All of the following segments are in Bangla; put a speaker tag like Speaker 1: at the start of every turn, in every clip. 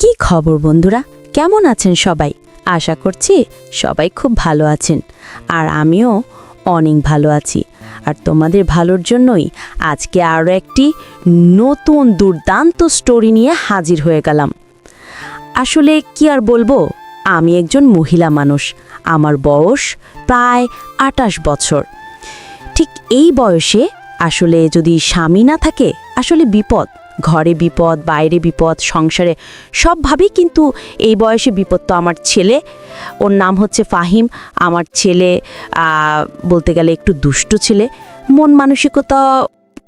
Speaker 1: কি খবর বন্ধুরা? কেমন আছেন সবাই? আশা করছি সবাই খুব ভালো আছেন। আর আমিও অনেক ভালো আছি। আর তোমাদের ভালোর জন্যই আজকে আরও একটি নতুন দুর্দান্ত স্টোরি নিয়ে হাজির হয়ে গেলাম। আসলে কি আর বলব? আমি একজন মহিলা মানুষ। আমার বয়স প্রায় আটাশ বছর। ঠিক এই বয়সে আসলে যদি স্বামী না থাকে, আসলে বিপদ। ঘরে বিপদ, বাইরে বিপদ, সংসারে সবভাবেই কিন্তু এই বয়সে বিপদ। তো আমার ছেলে, ওর নাম হচ্ছে ফাহিম। আমার ছেলে বলতে গেলে একটু দুষ্ট ছেলে। মন মানসিকতা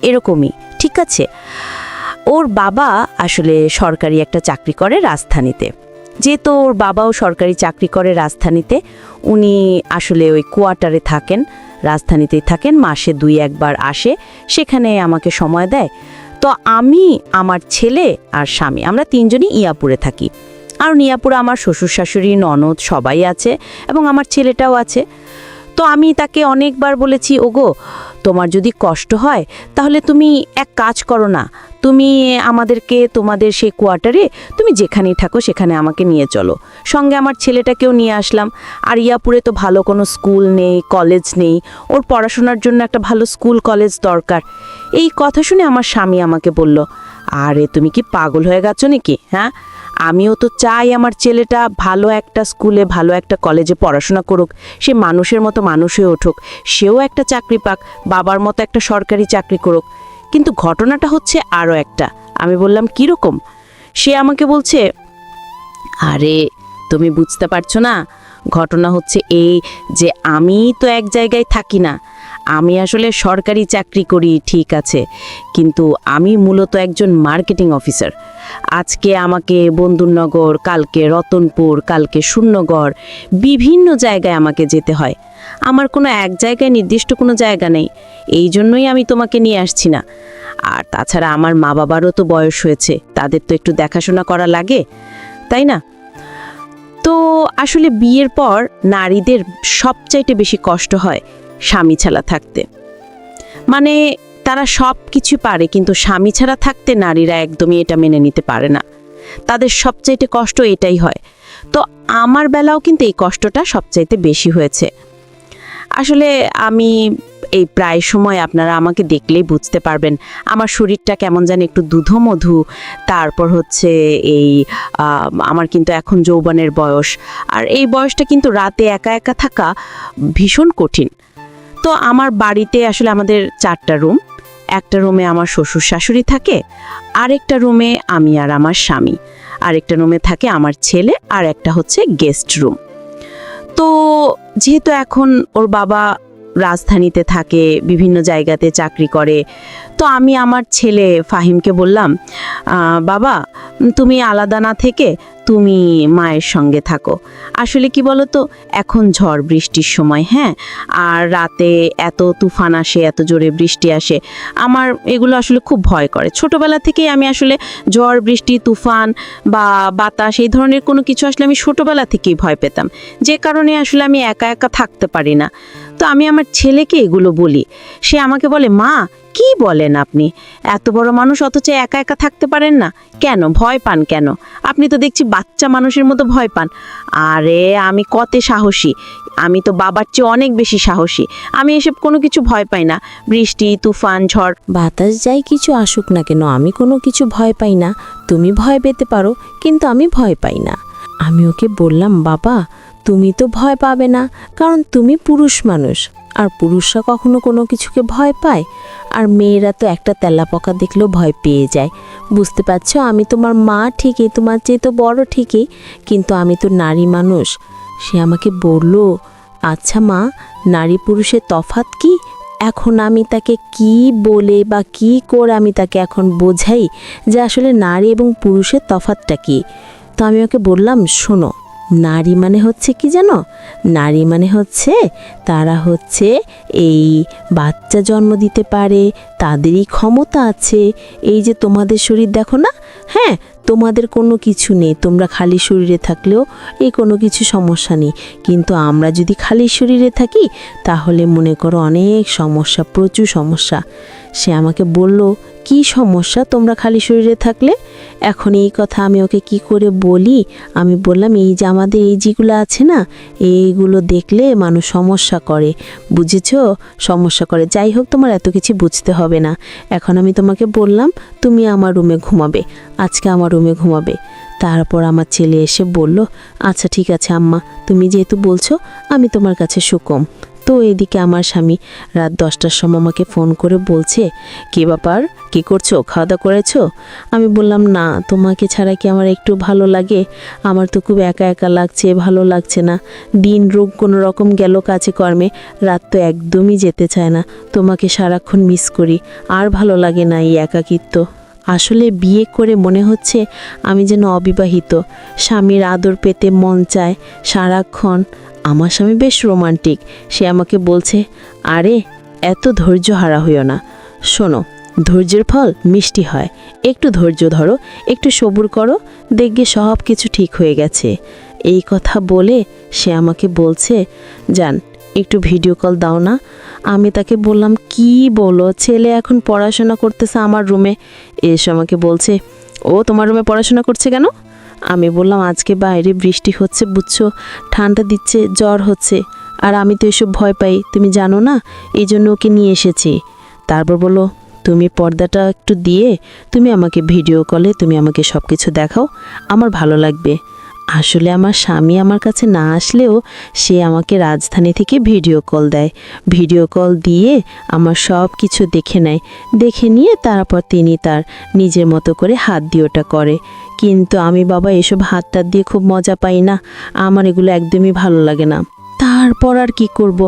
Speaker 1: এরকমই, ঠিক আছে? ওর বাবা আসলে সরকারি একটা চাকরি করে রাজধানীতে। যেহেতু ওর বাবাও সরকারি চাকরি করে রাজধানীতে, উনি আসলে ওই কোয়ার্টারে থাকেন, রাজধানীতেই থাকেন, মাসে দুই একবার আসে। সেখানে আমাকে সময় দেয়। তো আমি, আমার ছেলে আর স্বামী, আমরা তিনজনই ইয়াপুরে থাকি। আর ইয়াপুরে আমার শ্বশুর, শাশুড়ি, ননদ সবাই আছে এবং আমার ছেলেটাও আছে। তো আমি তাকে অনেকবার বলেছি, ওগো, তোমার যদি কষ্ট হয়, তাহলে তুমি এক কাজ করো না তুমি আমাদেরকে, তোমাদের সেই কোয়ার্টারে তুমি যেখানেই থাকো সেখানে আমাকে নিয়ে চলো। সঙ্গে আমার ছেলেটাকেও নিয়ে আসলাম। আর ইয়াপুরে তো ভালো কোনো স্কুল নেই কলেজ নেই। ওর পড়াশোনার জন্য একটা ভালো স্কুল কলেজ দরকার। এই কথা শুনে আমার স্বামী আমাকে বলল, আরে, তুমি কি পাগল হয়ে গেছো নাকি হ্যাঁ? আমিও তো চাই আমার ছেলেটা ভালো একটা স্কুলে ভালো একটা কলেজে পড়াশোনা করুক। সে মানুষের মতো মানুষ হয়ে উঠুক। সেও একটা চাকরি পাক, বাবার মতো একটা সরকারি চাকরি করুক। কিন্তু ঘটনাটা হচ্ছে আরও একটা। আমি বললাম, কীরকম? সে আমাকে বলছে, আরে, তুমি বুঝতে পারছ না, ঘটনা হচ্ছে এই যে আমি তো এক জায়গায় থাকি না আমি আসলে সরকারি চাকরি করি, ঠিক আছে। কিন্তু আমি মূলত একজন মার্কেটিং অফিসার। আজকে আমাকে বন্ধুনগর কালকে রতনপুর, কালকে শূন্যগড় বিভিন্ন জায়গায় আমাকে যেতে হয়। আমার কোনো এক জায়গায় নির্দিষ্ট কোনো জায়গা নেই। এই জন্যই আমি তোমাকে নিয়ে আসছি না। আর তাছাড়া আমার মা বাবারও তো বয়স হয়েছে, তাদের তো একটু দেখাশোনা করা লাগে, তাই না? তো আসলে বিয়ের পর নারীদের সবচাইতে বেশি কষ্ট হয়। স্বামী ছাড়া থাকতে। মানে তারা সব কিছু পারে, কিন্তু স্বামী ছাড়া থাকতে নারীরা একদমই এটা মেনে নিতে পারে না। তাদের সবচাইতে কষ্ট এটাই হয়। তো আমার বেলাও কিন্তু এই কষ্টটা সবচাইতে বেশি হয়েছে। আসলে আমি এই প্রায় সময় আপনারা আমাকে দেখলেই বুঝতে পারবেন, আমার শরীরটা কেমন জানি একটু দুধমধু, তারপর হচ্ছে এই আমার কিন্তু এখন যৌবনের বয়স। আর এই বয়সটা কিন্তু রাতে একা একা থাকা ভীষণ কঠিন। তো আমার বাড়িতে আসলে আমাদের চারটা রুম। একটা রুমে আমার শ্বশুর শাশুড়ি থাকে, আরেকটা রুমে আমি আর আমার স্বামী। আরেকটা রুমে থাকে আমার ছেলে, আর একটা হচ্ছে গেস্ট রুম তো যেহেতু এখন ওর বাবা রাজধানীতে থাকে, বিভিন্ন জায়গাতে চাকরি করে। তো আমি আমার ছেলে ফাহিমকে বললাম বাবা, তুমি আলাদা না থেকে তুমি মায়ের সঙ্গে থাকো। আসলে কি বলো তো এখন ঝড় বৃষ্টির সময় হ্যাঁ? আর রাতে এত তুফান আসে, এত জোরে বৃষ্টি আসে। আমার এগুলো আসলে খুব ভয় করে। ছোটবেলা থেকেই আমি আসলে ঝড়, বৃষ্টি, তুফান বা বাতাস এই ধরনের কোনো কিছু আসলে আমি ছোটবেলা থেকেই ভয় পেতাম। যে কারণে আসলে আমি একা একা থাকতে পারি না। তো আমি আমার ছেলেকে এগুলো বলি। সে আমাকে বলে, মা, কি বলেন আপনি? এত বড় মানুষ অথচ একা একা থাকতে পারেন না। কেন? ভয় পান কেন? আপনি তো দেখছি বাচ্চা মানুষের মতো ভয় পান। আরে, আমি কতে সাহসী। আমি তো বাবার চেয়ে অনেক বেশি সাহসী। আমি এসব কোনো কিছু ভয় পাই না। বৃষ্টি, তুফান, ঝড়।
Speaker 2: বাতাস যাই কিছু আসুক না কেন, আমি কোনো কিছু ভয় পাই না। তুমি ভয় পেতে পারো, কিন্তু আমি ভয় পাই না। আমি ওকে বললাম, বাবা তুমি তো ভয় পাবে না, কারণ তুমি পুরুষ মানুষ। আর পুরুষরা কখনো কোনো কিছুকে ভয় পায়? আর মেয়েরা তো একটা তেলাপোকা দেখলেও ভয় পেয়ে যায়। বুঝতে পারছ, আমি তোমার মা ঠিকই, তোমার চেয়ে তো বড় ঠিকই, কিন্তু আমি তো নারী মানুষ। সে আমাকে বলল আচ্ছা মা, নারী পুরুষের তফাত কি? এখন আমি তাকে কি বলে বা কি করে আমি তাকে এখন বোঝাই? যে আসলে নারী এবং পুরুষের তফাতটা কি? তো আমি ওকে বললাম, শোনো নারী মানে হচ্ছে কি জানো? নারী মানে হচ্ছে তারা হচ্ছে এই বাচ্চা জন্ম দিতে পারে, তাদেরই ক্ষমতা আছে। এই যে তোমাদের শরীর দেখো না? হ্যাঁ তোমাদের কোনো কিছু নেই। তোমরা খালি শরীরে থাকলেও এই কোনো কিছু সমস্যা নেই। কিন্তু আমরা যদি খালি শরীরে থাকি, তাহলে মনে করো অনেক সমস্যা, প্রচুর সমস্যা। সে আমাকে বলল, কি সমস্যা? তোমরা খালি শরীরে থাকলে? এখন এই কথা আমি ওকে কি করে বলি? আমি বললাম, এই যে আমাদের এই যেগুলো আছে না, এইগুলো দেখলে মানুষ সমস্যা করে। বুঝেছ? সমস্যা করে। যাই হোক, তোমার এত কিছু বুঝতে হবে না। এখন আমি তোমাকে বললাম, তুমি আমার রুমে ঘুমাবে। আজকে আমার রুমে ঘুমাবে। তারপর আমার ছেলে এসে বলল আচ্ছা ঠিক আছে আম্মা, তুমি যেহেতু বলছো, আমি তোমার কাছে সুকম। তো এদিকে আমার স্বামী রাত দশটার সময় আমাকে ফোন করে বলছে, কি ব্যাপার? কি করছ? খাওয়া দাওয়া করেছ? আমি বললাম, না, তোমাকে ছাড়া কি আমার একটু ভালো লাগে? আমার তো খুব একা একা লাগছে, ভালো লাগছে না। দিন রোগ কোনো রকম গেল কাছে কর্মে, রাত তো একদমই যেতে চায় না। তোমাকে সারাক্ষণ মিস করি, আর ভালো লাগে না এই একাকিত্ব। আসলে বিয়ে করে মনে হচ্ছে আমি যেন অবিবাহিত। স্বামীর আদর পেতে মন চায় সারাক্ষণ। আমার স্বামী বেশ রোমান্টিক। সে আমাকে বলছে, আরে, এত ধৈর্য হারা হইও না। শোনো, ধৈর্যের ফল মিষ্টি হয়। একটু ধৈর্য ধরো, একটু সবুর করো, দেখবে সব কিছু ঠিক হয়ে গেছে। এই কথা বলে সে আমাকে বলছে যান একটু ভিডিও কল দাও না। আমি তাকে বললাম, কি বলো? ছেলে এখন পড়াশোনা করতেছে আমার রুমে এসে আমাকে বলছে, ও তোমার রুমে পড়াশোনা করছে কেন? আমি বললাম, আজকে বাইরে বৃষ্টি হচ্ছে, বুঝছ? ঠান্ডা দিচ্ছে, জ্বর হচ্ছে। আর আমি তো এসব ভয় পাই, তুমি জানো না? এই জন্য ওকে নিয়ে এসেছি। তারপর বলো তুমি পর্দাটা একটু দিয়ে, তুমি আমাকে ভিডিও কলে তুমি আমাকে সব কিছু দেখাও। আমার ভালো লাগবে। আসলে আমার স্বামী আমার কাছে না আসলেও সে আমাকে রাজধানী থেকে ভিডিও কল দেয়। ভিডিও কল দিয়ে আমার সব কিছু দেখে নেয়। দেখে নিয়ে তারপর তিনি তার নিজের মতো করে হাত দিয়ে ওটা করে। কিন্তু আমি বাবা এসব হাত টাত দিয়ে খুব মজা পাই না। আমার এগুলো একদমই ভালো লাগে না। তারপর আর কি করব?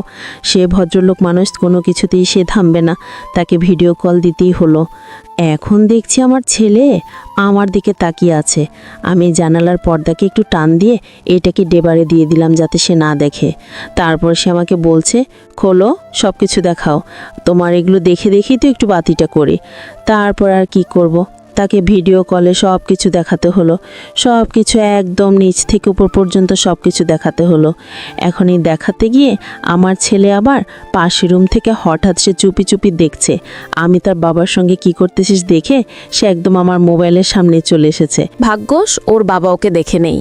Speaker 2: সে ভদ্রলোক মানুষ কোনো কিছুতেই সে থামবে না। তাকে ভিডিও কল দিতেই হলো। এখন দেখছি আমার ছেলে আমার দিকে তাকিয়ে আছে। আমি জানালার পর্দাকে একটু টান দিয়ে এটাকে ডেবারে দিয়ে দিলাম যাতে সে না দেখে। তারপর সে আমাকে বলছে, খোলো সব কিছু দেখাও। তোমার এগুলো দেখে দেখেই তো একটু বাতিটা করি। তারপর আর কি করব। তাকে ভিডিও কলে সব কিছু দেখাতে হলো। সব কিছু একদম নিচ থেকে উপর পর্যন্ত সব কিছু দেখাতে হলো। এখনই দেখাতে গিয়ে আমার ছেলে আবার পাশের রুম থেকে হঠাৎ সে চুপি চুপি দেখছে। আমি তার বাবার সঙ্গে কি করতেছিস দেখে সে একদম আমার মোবাইলের সামনে চলে এসেছে।
Speaker 1: ভাগ্যস ওর বাবা ওকে দেখে নেই।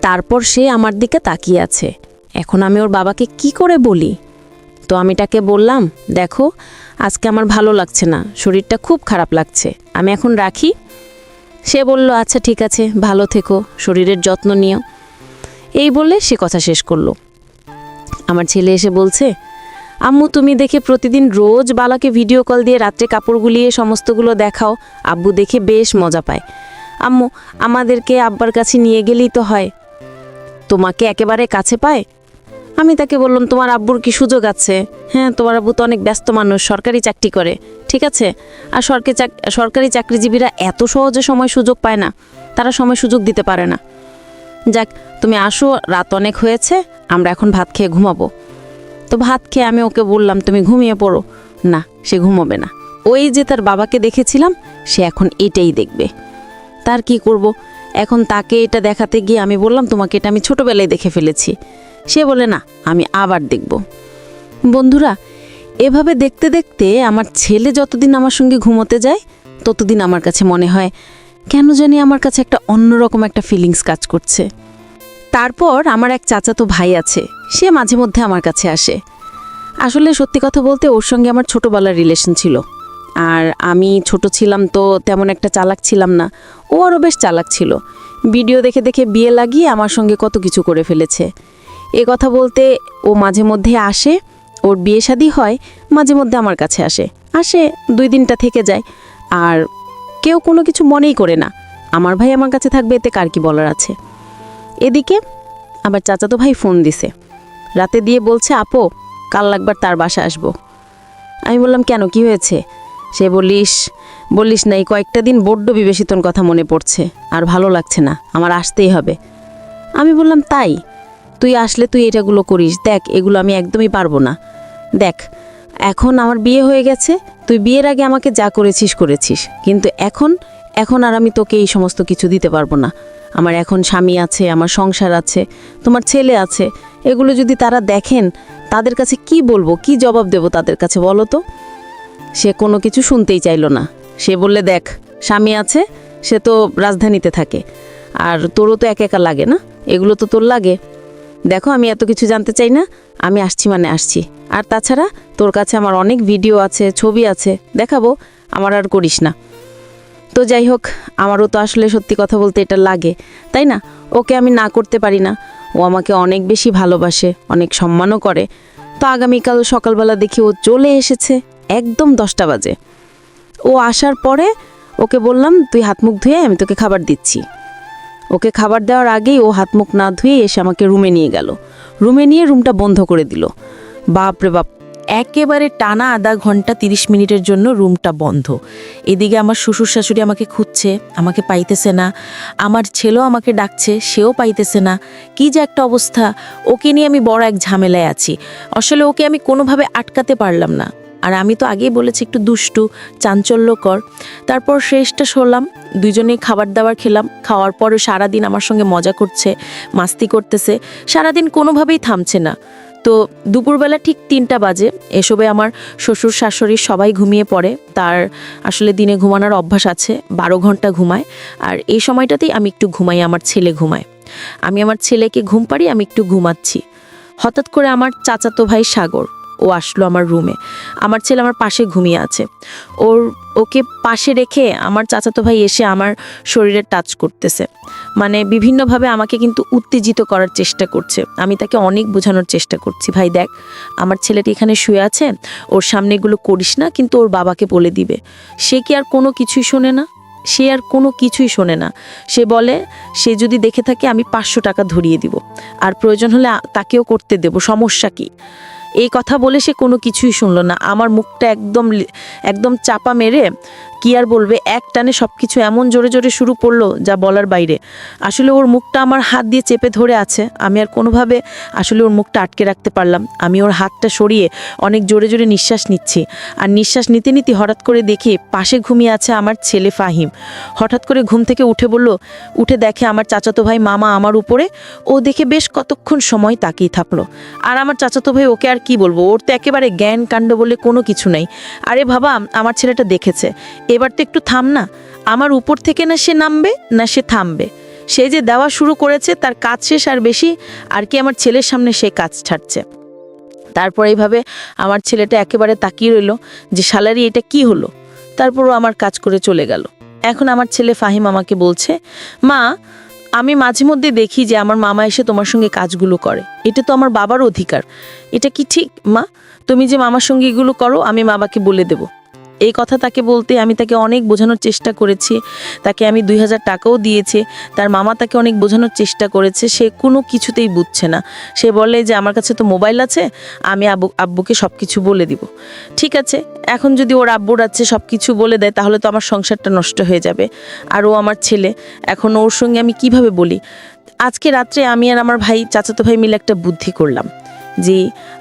Speaker 1: তারপর সে আমার দিকে তাকিয়ে আছে। এখন আমি ওর বাবাকে কি করে বলি? তো আমি তাকে বললাম, দেখো আজকে আমার ভালো লাগছে না, শরীরটা খুব খারাপ লাগছে। আমি এখন রাখি। সে বলল আচ্ছা ঠিক আছে, ভালো থেকো, শরীরের যত্ন নিও। এই বলে সে কথা শেষ করল। আমার ছেলে এসে বলছে, আম্মু, তুমি দেখে প্রতিদিন রোজ বালাকে ভিডিও কল দিয়ে রাত্রে কাপড় গুলিয়ে সমস্তগুলো দেখাও। আব্বু দেখে বেশ মজা পায়। আম্মু, আমাদেরকে আব্বার কাছে নিয়ে গেলেই তো হয়। তোমাকে একেবারে কাছে পায়? আমি তাকে বললাম, তোমার আব্বুর কি সুযোগ আছে? হ্যাঁ তোমার আব্বু তো অনেক ব্যস্ত মানুষ, সরকারি চাকরি করে, ঠিক আছে? আর সরকারি চাক, সরকারি চাকরিজীবীরা এত সহজে সময় সুযোগ পায় না, তারা সময় সুযোগ দিতে পারে না। যাক, তুমি আসো, রাত অনেক হয়েছে, আমরা এখন ভাত খেয়ে ঘুমাবো। তো ভাত খেয়ে আমি ওকে বললাম, তুমি ঘুমিয়ে পড়ো। না, সে ঘুমাবে না। ওই যে তার বাবাকে দেখেছিলাম, সে এখন এটাই দেখবে। তার কি করব? এখন তাকে এটা দেখাতে গিয়ে আমি বললাম, তোমাকে এটা আমি ছোটোবেলায় দেখে ফেলেছি। সে বলে, না, আমি আবার দেখব। বন্ধুরা, এভাবে দেখতে দেখতে আমার ছেলে যতদিন আমার সঙ্গে ঘুমোতে যায়, ততদিন আমার কাছে মনে হয়, কেন জানি আমার কাছে একটা অন্যরকম একটা ফিলিংস কাজ করছে। তারপর আমার এক চাচাতো ভাই আছে, সে মাঝে মধ্যে আমার কাছে আসে। আসলে সত্যি কথা বলতে ওর সঙ্গে আমার ছোটোবেলার রিলেশন ছিল। আর আমি ছোট ছিলাম তো তেমন একটা চালাক ছিলাম না, ও আরও বেশ চালাক ছিল। ভিডিও দেখে দেখে বিয়ে লাগিয়ে আমার সঙ্গে কত কিছু করে ফেলেছে। এ কথা বলতে ও মাঝে মধ্যে আসে, ওর বিয়ে শাদি হয়, মাঝে মধ্যে আমার কাছে আসে। আসে, দুই দিনটা থেকে যায়। আর কেউ কোনো কিছু মনেই করে না। আমার ভাই আমার কাছে থাকবে, এতে কার কি বলার আছে? এদিকে আবার চাচাতো ভাই ফোন দিছে। রাতে দিয়ে বলছে, আপো, কাল লাগবার তার বাসা আসব। আমি বললাম, কেন? কি হয়েছে? সে বলিস বলিস না, এই কয়েকটা দিন বড্ড বিবেচিতন কথা মনে পড়ছে, আর ভালো লাগছে না, আমার আসতেই হবে। আমি বললাম, তাই? তুই আসলে তুই এটাগুলো করিস। দেখ, এগুলো আমি একদমই পারব না। দেখ, এখন আমার বিয়ে হয়ে গেছে, তুই বিয়ের আগে আমাকে যা করেছিস করেছিস। কিন্তু এখন
Speaker 3: এখন আর আমি তোকে এই সমস্ত কিছু দিতে পারব না। আমার এখন স্বামী আছে, আমার সংসার আছে, তোমার ছেলে আছে। এগুলো যদি তারা দেখেন, তাদের কাছে কি বলব, কি জবাব দেব তাদের কাছে বলো তো? সে কোনো কিছু শুনতেই চাইলো না। সে বললে, দেখ, স্বামী আছে, সে তো রাজধানীতে থাকে। আর তোরও তো একা একা লাগে না। এগুলো তো তোর লাগে। দেখো, আমি এত কিছু জানতে চাই না, আমি আসছি মানে আসছি। আর তাছাড়া, তোর কাছে আমার অনেক ভিডিও আছে, ছবি আছে, দেখাবো, আমার আর করিস না। তো যাই হোক, আমারও তো আসলে সত্যি কথা বলতে এটা লাগে, তাই না? ওকে আমি না করতে পারি না। ও আমাকে অনেক বেশি ভালোবাসে, অনেক সম্মানও করে। তো আগামীকাল সকালবেলা দেখি ও চলে এসেছে, একদম দশটা বাজে। ও আসার পরে ওকে বললাম, তুই হাত মুখ ধুয়ে আমি তোকে খাবার দিচ্ছি। ওকে খাবার দেওয়ার আগেই ও হাত মুখ না ধুয়ে এসে আমাকে রুমে নিয়ে গেল। রুমে নিয়ে রুমটা বন্ধ করে দিল। বাপ রে বাপ,
Speaker 1: একেবারে টানা আধা ঘণ্টা তিরিশ মিনিটের জন্য রুমটা বন্ধ। এদিকে আমার শ্বশুর শাশুড়ি আমাকে খুঁজছে, আমাকে পাইতেছে না। আমার ছেলেও আমাকে ডাকছে, সেও পাইতেছে না। কি যে একটা অবস্থা। ওকে নিয়ে আমি বড় এক ঝামেলায় আছি। আসলে ওকে আমি কোনোভাবে আটকাতে পারলাম না। আর আমি তো আগেই বলেছি একটু দুষ্টু, চাঞ্চল্যকর। তারপর শেষটা শোলাম দুজনেই খাবার দাবার খেলাম। খাওয়ার পরে সারাদিন আমার সঙ্গে মজা করছে, মাস্তি করতেছে। সারাদিন কোনোভাবেই থামছে না। তো দুপুরবেলা ঠিক তিনটা বাজে, এসবে আমার শ্বশুর শাশুড়ি সবাই ঘুমিয়ে পড়ে। তার আসলে দিনে ঘুমানোর অভ্যাস আছে, বারো ঘণ্টা ঘুমায়। আর এই সময়টাতেই আমি একটু ঘুমাই, আমার ছেলে ঘুমায়। আমি আমার ছেলেকে ঘুম পাড়ি আমি একটু ঘুমাচ্ছি। হঠাৎ করে আমার চাচাতো ভাই সাগর ও আসলো আমার রুমে আমার ছেলে আমার পাশে ঘুমিয়ে আছে। ওর, ওকে পাশে রেখে আমার চাচাতো ভাই এসে আমার শরীরে টাচ করতেছে। মানে বিভিন্নভাবে আমাকে কিন্তু উত্তেজিত করার চেষ্টা করছে। আমি তাকে অনেক বোঝানোর চেষ্টা করছি, ভাই দেখ, আমার ছেলেটি এখানে শুয়ে আছে, ওর সামনে এগুলো করিস না, কিন্তু ওর বাবাকে বলে দিবে। সে কি আর কোনো কিছুই শোনে না? সে আর কোনো কিছুই শোনে না। সে বলে, সে যদি দেখে থাকে, আমি পাঁচশো টাকা ধরিয়ে দিব। আর প্রয়োজন হলে তাকেও করতে দেব। সমস্যা কি? এই কথা বলে সে কোনো কিছুই শুনলো না। আমার মুখটা একদম একদম চাপা মেরে কি আর বলবে? এক টানে সব কিছু এমন জোরে জোরে শুরু করল যা বলার বাইরে। আসলে ওর মুখটা আমার হাত দিয়ে চেপে ধরে আছে। আমি আর কোনোভাবে আসলে ওর মুখটা আটকে রাখতে পারলাম। আমি ওর হাতটা সরিয়ে অনেক জোরে জোরে নিঃশ্বাস নিচ্ছি। আর নিঃশ্বাস নিতে নিতে হঠাৎ করে দেখি পাশে ঘুমিয়ে আছে আমার ছেলে ফাহিম। হঠাৎ করে ঘুম থেকে উঠে বলল, উঠে দেখে আমার চাচাতো ভাই মামা আমার উপরে। ও দেখে বেশ কতক্ষণ সময় তাকিয়ে থাকল। আর আমার চাচাতো ভাই ওকে আর কি বলব? ওর তো একেবারে জ্ঞান কাণ্ড বলে কোনো কিছু নেই। আরে বাবা, আমার ছেলেটা দেখেছে। এবার তো একটু থাম না। আমার উপর থেকে না সে নামবে, না সে থামবে। সে যে দেওয়া শুরু করেছে, তার কাজ শেষ আর বেশি, আর কি আমার ছেলের সামনে সে কাজ ছাড়ছে। তারপর এইভাবে আমার ছেলেটা একেবারে তাকিয়ে রইল যে সালারি এটা কি হলো? তারপরও আমার কাজ করে চলে গেল। এখন আমার ছেলে ফাহিম আমাকে বলছে, মা, আমি মাঝে মধ্যে দেখি যে আমার মামা এসে তোমার সঙ্গে কাজগুলো করে। এটা তো আমার বাবার অধিকার। এটা কি ঠিক, মা? তুমি যে মামার সঙ্গে এগুলো করো, আমি বাবাকে বলে দেব। এই কথা তাকে বলতে আমি তাকে অনেক বোঝানোর চেষ্টা করেছি। তাকে আমি দুই হাজার টাকাও দিয়েছি। তার মামা তাকে অনেক বোঝানোর চেষ্টা করেছে। সে কোনো কিছুতেই বুঝছে না। সে বলে যে, আমার কাছে তো মোবাইল আছে, আমি আব্বু আব্বুকে সব কিছু বলে দিব। ঠিক আছে, এখন যদি ওর আব্বুর আছে সব কিছু বলে দেয়, তাহলে তো আমার সংসারটা নষ্ট হয়ে যাবে। আর ও আমার ছেলে, এখন ওর সঙ্গে আমি কীভাবে বলি? আজকে রাত্রে আমি আর আমার ভাই, চাচাতো ভাই মিলে একটা বুদ্ধি করলাম। যে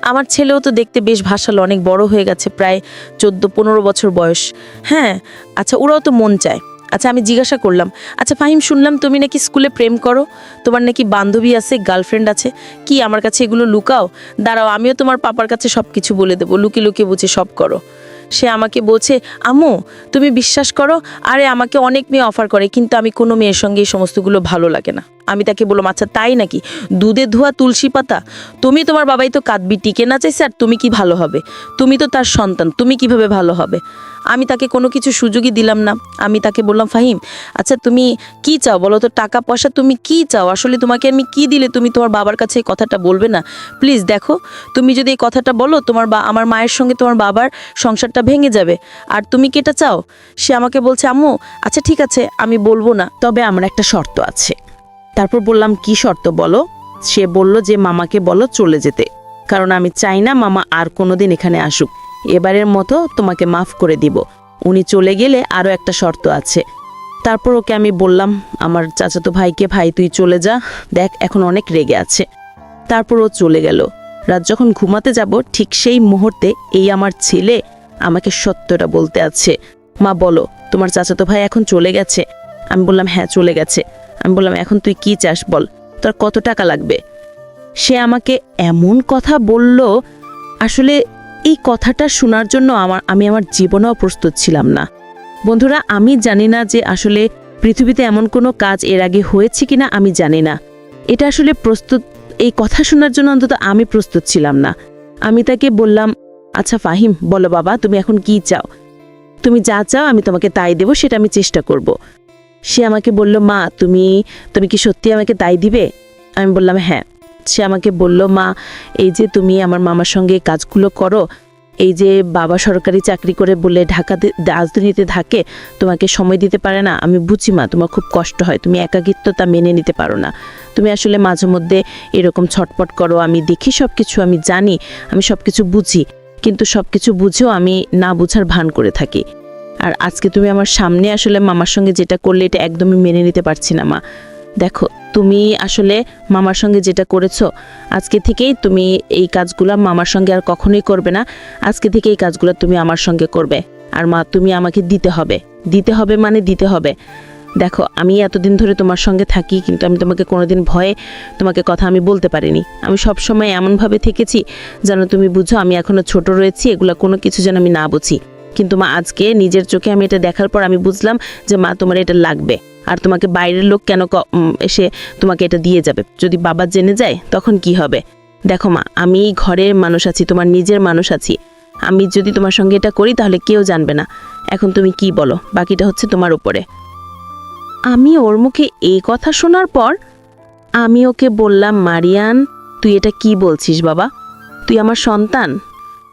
Speaker 1: আমার ছেলেও তো দেখতে বেশ ভাসালো অনেক বড় হয়ে গেছে প্রায় চোদ্দ পনেরো বছর বয়স। হ্যাঁ আচ্ছা ওরাও তো মন চায়। আচ্ছা আমি জিজ্ঞাসা করলাম আচ্ছা ফাহিম শুনলাম তুমি নাকি স্কুলে প্রেম করো? তোমার নাকি বান্ধবী আছে, গার্লফ্রেন্ড আছে? কি আমার কাছে এগুলো লুকাও? দাঁড়াও, আমিও তোমার পাপার কাছে সব কিছু বলে দেবো, লুকিয়ে লুকিয়ে বুঝে সব করো। সে আমাকে বলছে, আম্মু, তুমি বিশ্বাস করো? আরে আমাকে অনেক মেয়ে অফার করে, কিন্তু আমি কোনো মেয়ের সঙ্গে এই সমস্তগুলো ভালো লাগে না। আমি তাকে বললাম আচ্ছা তাই নাকি? দুধে ধোয়া তুলসী পাতা? তুমি তোমার বাবাই তো কাঁদবি, টিকে না চাইছে, আর তুমি কি ভালো হবে? তুমি তো তার সন্তান, তুমি কীভাবে ভালো হবে? আমি তাকে কোনো কিছু সুযোগই দিলাম না। আমি তাকে বললাম, ফাহিম আচ্ছা তুমি কি চাও? বলো তো টাকা পয়সা তুমি কি চাও? আসলে তোমাকে আমি কি দিলে তুমি তোমার বাবার কাছে এই কথাটা বলবে না? প্লিজ, দেখো, তুমি যদি এই কথাটা বলো, তোমার বা, আমার মায়ের সঙ্গে তোমার বাবার সংসারটা ভেঙে যাবে। আর তুমি কি এটা চাও? সে আমাকে বলছে, আম্মু আচ্ছা ঠিক আছে, আমি বলব না, তবে আমার একটা শর্ত আছে। তারপর বললাম, কি শর্ত বলো? সে বলল যে, মামাকে বলো চলে যেতে। কারণ আমি চাই না মামা আর কোনোদিন এখানে আসুক। এবারের মতো তোমাকে মাফ করে দিব। উনি চলে গেলে আরও একটা শর্ত আছে। তারপর ওকে আমি বললাম, আমার চাচাতো ভাইকে, ভাই, তুই চলে যা। দেখ, এখন অনেক রেগে আছে। তারপর ও চলে গেল। রাত যখন ঘুমাতে যাব, ঠিক সেই মুহূর্তে এই আমার ছেলে আমাকে সত্যটা বলতে আছে। মা, বলো, তোমার চাচাতো ভাই এখন চলে গেছে? আমি বললাম হ্যাঁ চলে গেছে। আমি বললাম, এখন তুই কি চাস বল? তোর কত টাকা লাগবে? সে আমাকে এমন কথা বলল, আসলে এই কথাটা শোনার জন্য আমার, আমি আমার জীবনেও প্রস্তুত ছিলাম না। বন্ধুরা, আমি জানি না যে আসলে পৃথিবীতে এমন কোনো কাজ এর আগে হয়েছে কিনা, আমি জানি না। এটা আসলে প্রস্তুত, এই কথা শোনার জন্য অন্তত আমি প্রস্তুত ছিলাম না। আমি তাকে বললাম আচ্ছা ফাহিম, বলো বাবা, তুমি এখন কি চাও? তুমি যা চাও আমি তোমাকে তাই দেবো, সেটা আমি চেষ্টা করব। সে আমাকে বলল, মা, তুমি তুমি কি সত্যি আমাকে তাই দিবে? আমি বললাম হ্যাঁ। সে আমাকে বলল, মা, এই যে তুমি আমার মামার সঙ্গে কাজগুলো করো, এই যে বাবা সরকারি চাকরি করে বলে ঢাকাতে, রাজধানীতে থাকে, তোমাকে সময় দিতে পারে না। আমি বুঝি, মা, তোমার খুব কষ্ট হয়। তুমি একাকিত্বতা মেনে নিতে পারো না। তুমি আসলে মাঝে মধ্যে এরকম ছটপট করো। আমি দেখি সব কিছু আমি জানি, আমি সব কিছু বুঝি। কিন্তু সব কিছু বুঝেও আমি না বুঝার ভান করে থাকি। আর আজকে তুমি আমার সামনে আসলে মামার সঙ্গে যেটা করলে এটা একদমই মেনে নিতে পারছি না, মা। দেখো, তুমি আসলে মামার সঙ্গে যেটা করেছ, আজকে থেকেই তুমি এই কাজগুলো মামার সঙ্গে আর কখনোই করবে না। আজকে থেকে এই কাজগুলো তুমি আমার সঙ্গে করবে। আর মা, তুমি আমাকে দিতে হবে। দিতে হবে মানে দিতে হবে। দেখো, আমি এতদিন ধরে তোমার সঙ্গে থাকি, কিন্তু আমি তোমাকে কোনোদিন ভয়ে তোমাকে কথা আমি বলতে পারিনি। আমি সব সময় এমনভাবে থেকেছি, যেন তুমি বুঝো আমি এখনও ছোট রয়েছি, এগুলো কোনো কিছু যেন আমি না বুঝি। কিন্তু মা, আজকে নিজের চোখে আমি এটা দেখার পর আমি বুঝলাম যে মা, তোমার এটা লাগবে। আর তোমাকে বাইরের লোক কেন এসে তোমাকে এটা দিয়ে যাবে? যদি বাবা জেনে যায়, তখন কি হবে? দেখো মা, আমি ঘরের মানুষ আছি, তোমার নিজের মানুষ আছি। আমি যদি তোমার সঙ্গে এটা করি, তাহলে কেউ জানবে না। এখন তুমি কি বলো? বাকিটা হচ্ছে তোমার উপরে। আমি ওর মুখে এই কথা শোনার পর আমি ওকে বললাম, মারিয়ান, তুই এটা কি বলছিস বাবা? তুই আমার সন্তান?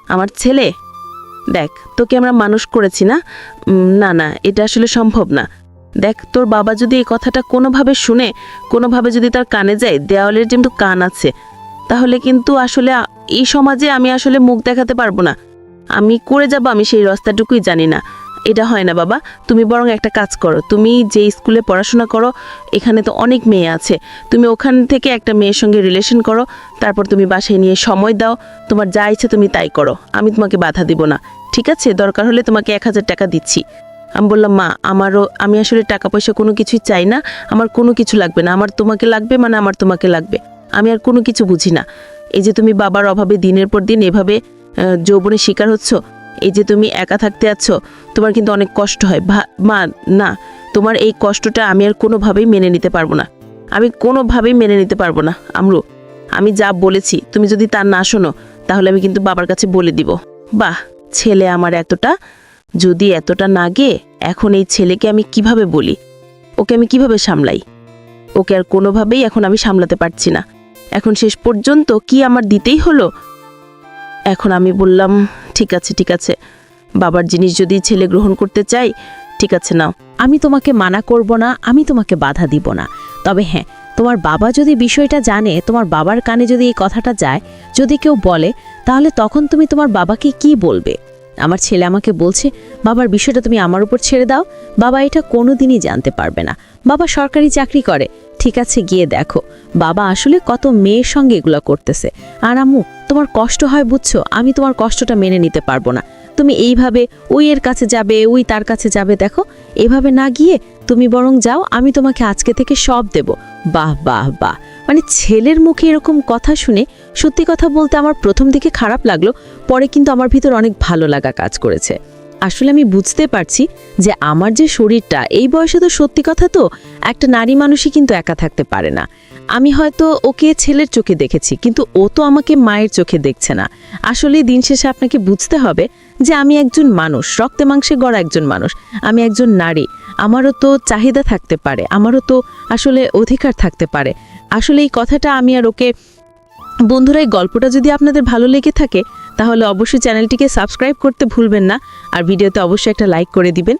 Speaker 1: আমার ছেলে? দেখ, তোকে আমরা মানুষ করেছি না? না না, এটা আসলে সম্ভব না। দেখ, তোর বাবা যদি এই কথাটা কোনোভাবে শুনে, কোনোভাবে যদি তার কানে যায়, দেওয়ালের যেমন কান আছে। তাহলে কিন্তু আসলে এই সমাজে আমি আসলে মুখ দেখাতে পারব না। আমি করে যাব আমি সেই রাস্তাটুকুই জানি না। এটা হয় না বাবা। তুমি বরং একটা কাজ করো। তুমি যে স্কুলে পড়াশোনা করো, এখানে তো অনেক মেয়ে আছে। তুমি ওখান থেকে একটা মেয়ের সঙ্গে রিলেশন করো, তারপর তুমি বাসায় নিয়ে সময় দাও। তোমার যা ইচ্ছে তুমি তাই করো। আমি তোমাকে বাধা দিব না। ঠিক আছে? দরকার হলে তোমাকে এক হাজার টাকা দিচ্ছি। আমি বললাম, মা, আমারও, আমি আসলে টাকা পয়সা কোনো কিছুই চাই না। আমার কোনো কিছু লাগবে না। আমার তোমাকে লাগবে মানে আমার তোমাকে লাগবে। আমি আর কোনো কিছু বুঝি না। এই যে তুমি বাবার অভাবে দিনের পর দিন এভাবে যৌবনের শিকার হচ্ছ এই যে তুমি একা থাকতে আছো, তোমার কিন্তু অনেক কষ্ট হয়। মা, না, তোমার এই কষ্টটা আমি আর কোনোভাবেই মেনে নিতে পারব না। আমি কোনোভাবেই মেনে নিতে পারব না, আমরু। আমি যা বলেছি, তুমি যদি তা না শোনো, তাহলে আমি কিন্তু বাবার কাছে বলে দিব। বাহ, ছেলে আমার এতটা? যদি এতটা না গে, এখন এই ছেলেকে আমি কীভাবে বলি? ওকে আমি কীভাবে সামলাই? ওকে আর কোনোভাবেই এখন আমি সামলাতে পারছি না। এখন শেষ পর্যন্ত কি আমার দিতেই হলো? এখন আমি বললাম ঠিক আছে ঠিক আছে। বাবার জিনিস যদি ছেলে গ্রহণ করতে চাই ঠিক আছে, নাও।
Speaker 2: আমি তোমাকে মানা করব না, আমি তোমাকে বাধা দিব না। তবে হ্যাঁ তোমার বাবা যদি বিষয়টা জানে, তোমার বাবার কানে যদি এই কথাটা যায়, যদি কেউ বলে, তাহলে তখন তুমি তোমার বাবাকে কি বলবে? আমার ছেলে আমাকে বলছে, বাবার বিষয়টা তুমি আমার উপর ছেড়ে দাও। বাবা এটা কোনোদিনই জানতে পারবে না। বাবা সরকারি চাকরি করে। ঠিক আছে, গিয়ে দেখো। বাবা আসলে কত মেয়ের সঙ্গে এগুলো করতেছে। আর আম্মু তোমার কষ্ট হয় বুঝছ? আমি তোমার কষ্টটা মেনে নিতে পারব না। তুমি এইভাবে ওই এর কাছে যাবে, ওই তার কাছে যাবে, দেখো। এভাবে না গিয়ে তুমি বরং যাও, আমি তোমাকে আজকে থেকে সব দেব। বাহ বাহ বাহ। মানে ছেলের মুখে এরকম কথা শুনে সত্যি কথা বলতে আমার প্রথম দিকে খারাপ লাগল, পরে কিন্তু আমার ভিতর অনেক ভালো লাগা কাজ করেছে। আসলে আমি বুঝতে পারছি যে আমার যে শরীরটা, এই বয়সে তো সত্যি কথা তো একটা নারী মানুষই কিন্তু একা থাকতে পারে না। আমি হয়তো ওকে ছেলের চোখে দেখেছি, কিন্তু ও তো আমাকে মায়ের চোখে দেখছে না। আসলে দিন শেষে আপনাকে বুঝতে হবে যে আমি একজন মানুষ, রক্তে মাংসে গড়া একজন মানুষ, আমি একজন নারী। আমারও তো চাহিদা থাকতে পারে, আমারও তো আসলে অধিকার থাকতে পারে। আসলে এই কথাটা আমি আর ওকে, বন্ধুরা, এই গল্পটা যদি আপনাদের ভালো লেগে থাকে, তাহলে অবশ্যই চ্যানেলটিকে সাবস্ক্রাইব করতে ভুলবেন না, আর ভিডিওতে অবশ্যই একটা লাইক করে দিবেন।